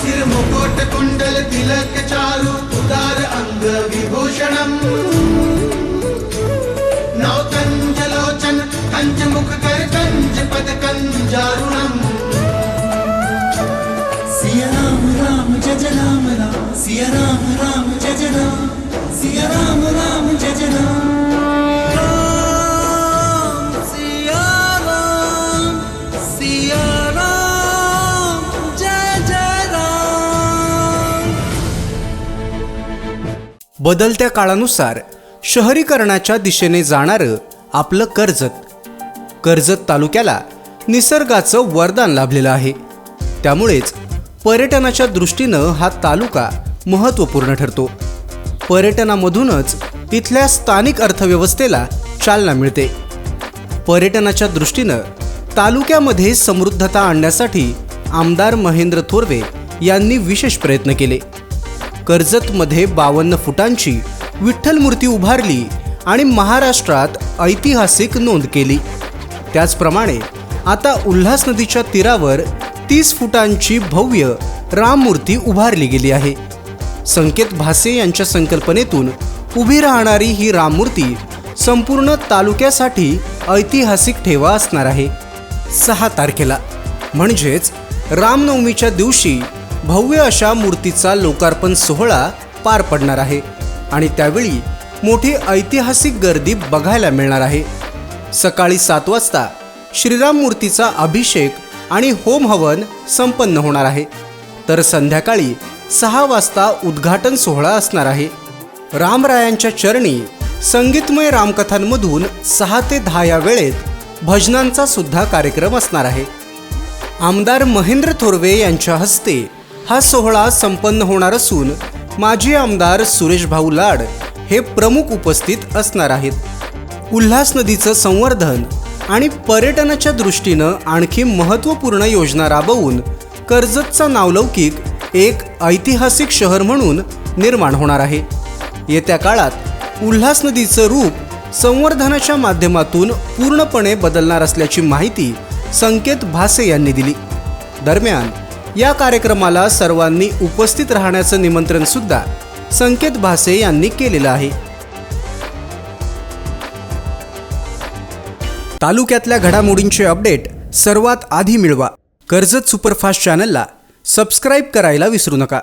सिर मुकुट कुंडल तिलक चारु उदार अंग विभूषणम् नौकञ्जलोचन कञ्ज मुख कर कञ्ज पद कञ्जारुणम् सिया राम राम जय जय राम राम सिया राम राम बदलत्या काळानुसार शहरीकरणाच्या दिशेने जाणारं आपलं कर्जत. कर्जत तालुक्याला निसर्गाचं वरदान लाभलेलं आहे. त्यामुळेच पर्यटनाच्या दृष्टीनं हा तालुका महत्त्वपूर्ण ठरतो. पर्यटनामधूनच इथल्या स्थानिक अर्थव्यवस्थेला चालना मिळते. पर्यटनाच्या दृष्टीनं तालुक्यामध्ये समृद्धता आणण्यासाठी आमदार महेंद्र थोरवे यांनी विशेष प्रयत्न केले. कर्जतमध्ये बावन्न फुटांची विठ्ठल मूर्ती उभारली आणि महाराष्ट्रात ऐतिहासिक नोंद केली. त्याचप्रमाणे आता उल्हास नदीच्या तीरावर तीस फुटांची भव्य राममूर्ती उभारली गेली आहे. संकेत भासे यांच्या संकल्पनेतून उभी राहणारी ही राममूर्ती संपूर्ण तालुक्यासाठी ऐतिहासिक ठेवा असणार आहे. सहा तारखेला. म्हणजेच रामनवमीच्या दिवशी भव्य अशा मूर्तीचा लोकार्पण सोहळा पार पडणार आहे. आणि त्यावेळी मोठी ऐतिहासिक गर्दी बघायला मिळणार आहे. सकाळी सात वाजता श्रीराम मूर्तीचा अभिषेक आणि होम हवन संपन्न होणार आहे. तर संध्याकाळी सहा वाजता उद्घाटन सोहळा असणार आहे. रामरायांच्या चरणी संगीतमय रामकथांमधून सहा ते दहा या वेळेत भजनांचा सुद्धा कार्यक्रम असणार आहे. आमदार महेंद्र थोरवे यांच्या हस्ते हा सोहळा संपन्न होणार असून माजी आमदार सुरेश भाऊ लाड हे प्रमुख उपस्थित असणार आहेत. उल्हास नदीचं संवर्धन आणि पर्यटनाच्या दृष्टीनं आणखी महत्त्वपूर्ण योजना राबवून कर्जतचा नावलौकिक एक ऐतिहासिक शहर म्हणून निर्माण होणार आहे. येत्या काळात उल्हास नदीचं रूप संवर्धनाच्या माध्यमातून पूर्णपणे बदलणार असल्याची माहिती संकेत भासे यांनी दिली. दरम्यान या कार्यक्रमाला सर्वांनी उपस्थित राहण्याचं निमंत्रण सुद्धा संकेत भासे यांनी केलेलं आहे. तालुक्यातल्या घडामोडींचे अपडेट सर्वात आधी मिळवा. कर्जत सुपरफास्ट चॅनलला सबस्क्राईब करायला विसरू नका.